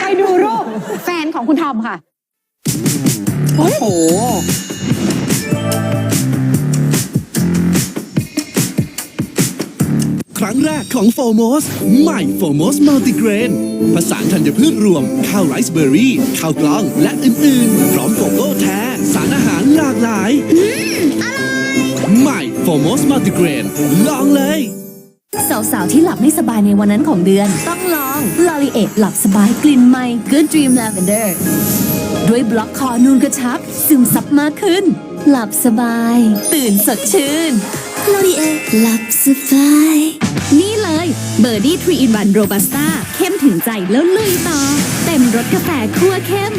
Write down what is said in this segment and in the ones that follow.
ไปดูรูปแฟนของคุณทอมค่ะ โอ้โห ครั้งแรกของโฟโมสใหม่โฟโมสมัลติเกรนผสานธัญพืชรวม ข้าวไรซ์เบอร์รี่ ข้าวกล้องและอื่น ๆ พร้อมโกโก้แท้ สารอาหารหลากหลาย ใหม่โฟโมสมัลติเกรนลองเลย สาวๆ ที่หลับไม่สบายในวันนั้นของเดือน ต้องลอง l o r i e หลับสบายกลิ่นใหม่ Good Dream Lavender ด้วยบล็อกคอนูนกระชับ ซึมซับมากขึ้น หลับสบาย ตื่นสดชื่น l o r i e หลับสบาย นี่เลยเบอร์ดี้3 in 1 Robusta เข้มถึงใจแล้วลุยต่อ เต็มรสกาแฟคั่วเข้ม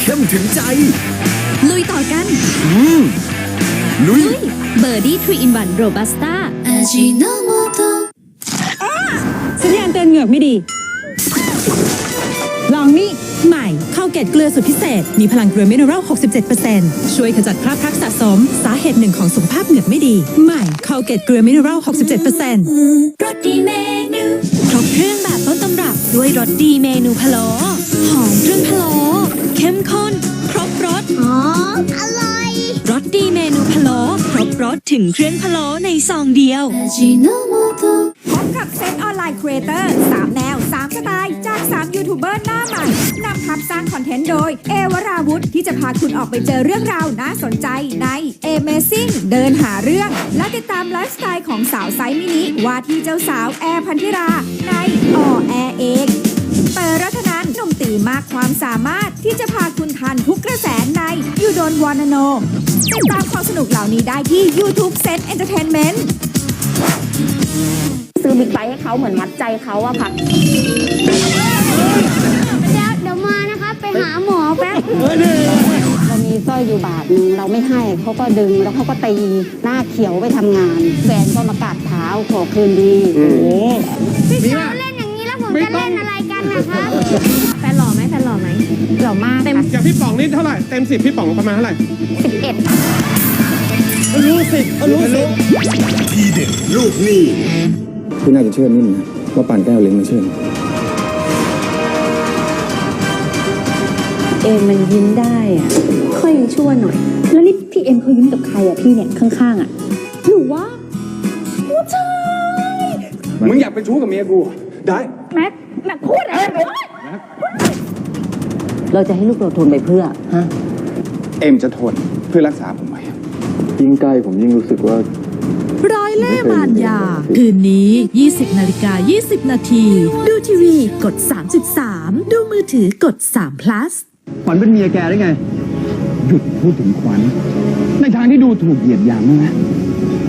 เข้มถึงใจ ลุยต่อกันลุยลุยเบอร์ดี้3 in 1 Robusta สัญญาณเตือน เหงือกไม่ดี ลองนี่ใหม่ข้าวเกล็ดเกลือสุดพิเศษ มีพลังเกลือมินเนอรัล 67%ช่วยขจัดคราบพลักสะสม สาเหตุหนึ่งของสุขภาพเหงือกไม่ดี ใหม่ข้าวเกล็ดเกลือมินเนอรัล 67%รสดีเมนูครบเครื่องแบบต้นตำรับด้วยรสดีเมนูพะโล้หอมเครื่องพะโล้เข้มข้น ครบรสอ๋ออร่อยรสดีเมนูพะโล้ครบรสถึงเครื่องพะโล้ในซองเดียวพบ กับเซตออนไลน์ครีเอเตอร์3แนว 3 สไตล์ จาก 3 ยูทูบเบอร์หน้าใหม่นำทัพสร้างคอนเทนต์โดย เอวราวุธที่จะพาคุณออกไปเจอเรื่องราวน่าสนใจใน Amazing เดินหาเรื่อง และติดตามไลฟ์สไตล์ของสาวไซส์มินิ ว่าที่เจ้าสาวแอร์พันธิรา ในออแอร์เองเปิดรัตนันหนุ่มตีมากความสามารถที่จะพาคุณทันทุกกระแสในยูโดนวานโนติดตามความสนุกเหล่านี้ได้ที่ YouTube Set Entertainment ซื้อบิ๊กไบค์ให้เขาเหมือนมัดใจเขาอะค่ะ เดี๋ยวเดี๋ยวมานะครับไปหาหมอแป๊บ เรามีสร้อยอยู่บาทหนึงเราไม่ให้เขาก็ดึงแล้วเขาก็ตีหน้าเขียวไปทำงาน แฟนก็มากราบเท้าขอคืนดีพี่เขาเล่นอย่างนี้แล้วผมจะเล่นอะไรกันนะครับแฟนหล่อไหมแฟนหล่อไหมหล่อมากเต็มอย่างพี่ป๋องนี่เท่าไหร่เต็มสิบพี่ป๋องประมาณเท่าไหร่สิบเอ็ดรู้สิรู้สิ ทีเด็ดลูกหนี้ พี่น่าจะเชื่อนิ่มนะว่าป่านแก้วเล้งไม่เชื่อเอ็มมันยิ้มได้อะค่อยยังชั่วหน่อย แล้วนี่พี่เอ็มเขายิ้มกับใครอะพี่เนี่ยข้างๆอะหนูว่ามึงอยากเป็นชู้กับเมียกูได้แม็กแม็กพูดอะไรเราจะให้ลูกเราทนไปเพื่อฮะเอ็มจะทนเพื่อรักษาผมไว้ยิ่งใกล้ผมยิ่งรู้สึกว่า ร้อยเล่ห์มารยา คืนนี้ 20นาฬิกา20 นาที ดูทีวีกด 3.3 ดูมือถือกด3 plus ขวัญเป็นเมียแกได้ไง หยุดพูดถึงขวัญ ในทางที่ดูถูกเหยียดหยามนะ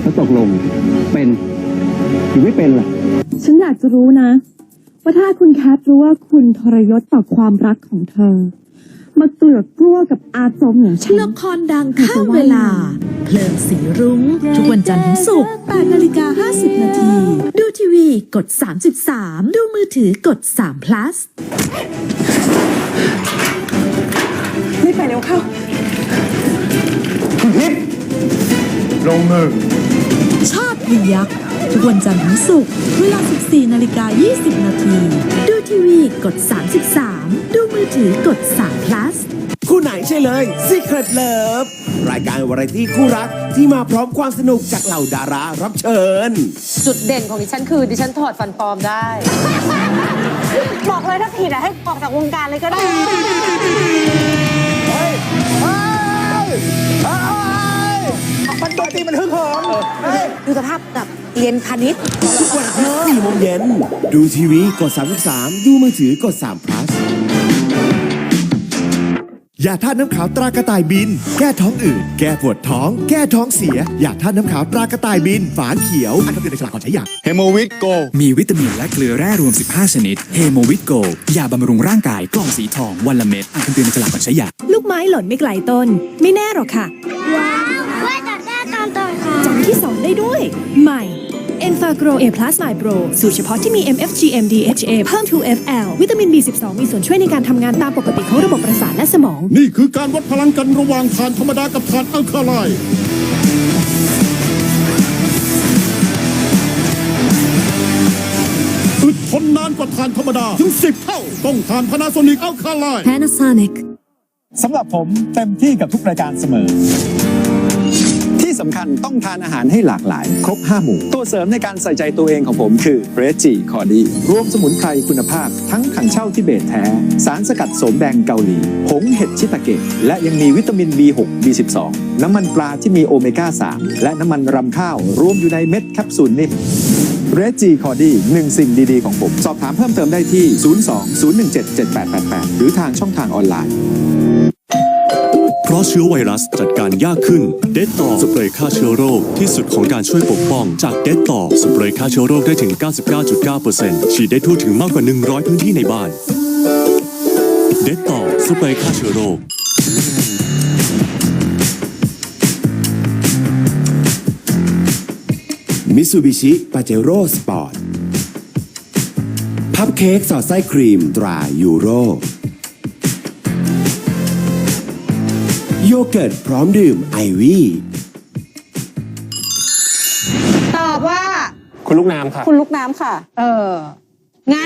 แล้วตกลงเป็นหรือไม่เป็นล่ะ ฉันอยากจะรู้นะ ว่าถ้าคุณแคทรู้ว่าคุณทรยศต่อความรักของเธอ มาเกลือกกลัวกับอาจมอย่างฉัน ละครดังข้ามเวลา เพลิงสีรุ้ง ทุกวันจันทร์ถึงศุกร์8นาฬิกา 50 นาที ดูทีวีกด 3.3 ดูมือถือกด3 plus ไม่ไปเร็วเข้าลงมือชาติพยักษ์ทุกวันจันทร์ถึงศุกร์เวลา 14 นาฬิกา 20 นาที ดูทีวีกด 33 ดูมือถือกด3 plus คู่ไหนใช่เลย Secret Love รายการวาไรตี้คู่รักที่มาพร้อมความสนุกจากเหล่าดารารับเชิญ จุดเด่นของดิฉันคือ ดิฉันถอดฟันปลอมได้ บอกเลยถ้าผิดอะให้ออกจากวงการเลยก็ได้ มันดนตรีมันฮึกเหิมดูสภาพแบบเรียนคณิต ทุกวันที่4โมงเย็น ดูทีวีกด 33 ดูมือถือกด3 plus ยาท่าตุน้ำขาวตรากระต่ายบิน แก้ท้องอืดแก้ปวดท้อง แก้ท้องเสียยาท่าตุน้ำขาวตรากระต่ายบิน ฝาเขียวอันนี้เป็นฉลากก่อนใช้ยาเฮโมวิตโกมีวิตามินและเกลือแร่รวม 15 ชนิดเฮโมวิตโกยาบำรุงร่างกายกล่องสีทองวันละเม็ดอ่านคำเตือนในฉลากก่อนใช้ยาลูกไม้หล่นไม่ไกลต้น ไม่แน่หรอกค่ะว้าวว่าจัดได้ตอนต่อค่ะจำที่สองได้ด้วย ใหม่ e n f a g r o A Plus My Pro สูตรเฉพาะที่มี MFGM DHA เพิ่ม 2FL วิตามิน B12 มีส่วนช่วยในการทำงานตามปกติของระบบประสาทและสมอง นี่คือการวัดพลังกันระหว่างทานธรรมดากับทานอัลคาไลน์อึดทนนานกว่ากับทานธรรมดา ถึง 10 เท่า ต้องทานพานาโซนิกอัลคาไลน์ Panasonic สำหรับผมเต็มที่กับทุกรายการเสมอ ที่สำคัญต้องทานอาหารให้หลากหลาย ครบ 5 หมู่ ตัวเสริมในการใส่ใจตัวเองของผมคือเรจิคอดีรวมสมุนไพรคุณภาพ ทั้งถังเช่าทิเบตแท้ สารสกัดโสมแดงเกาหลีผงเห็ดชิตาเกะและยังมีวิตามิน B6 B12 น้ำมันปลาที่มีโอเมก้า 3 และน้ำมันรำข้าว รวมอยู่ในเม็ดแคปซูลนิ่มเรจิคอดีหนึ่งสิ่งดี ๆ ของผม สอบถามเพิ่มเติมได้ที่ 02-017-7888 หรือทางช่องทางออนไลน์ ราะเชื้อไวรัสจัดการยากขึ้นเดตต่อสเปรย์ฆ่าเชื้อโรคที่สุดของการช่วยปกป้อง จากเดตต่อสเปรย์ฆ่าเชื้อโรคได้ถึง 99.9%ฉีดได้ทั่วถึงมากกว่า 100 พื้นที่ในบ้านเดตต่อสเปรย์ฆ่าเชื้อโรคมิซูบิชิปาเจโร่สปอร์ต พับเค้กสอดไส้ครีมตรายูโร โยเกิร์ตพร้อมดื่มไอวี่ ตอบว่า คุณลูกน้ำค่ะ คุณลูกน้ำค่ะ เออ งั้น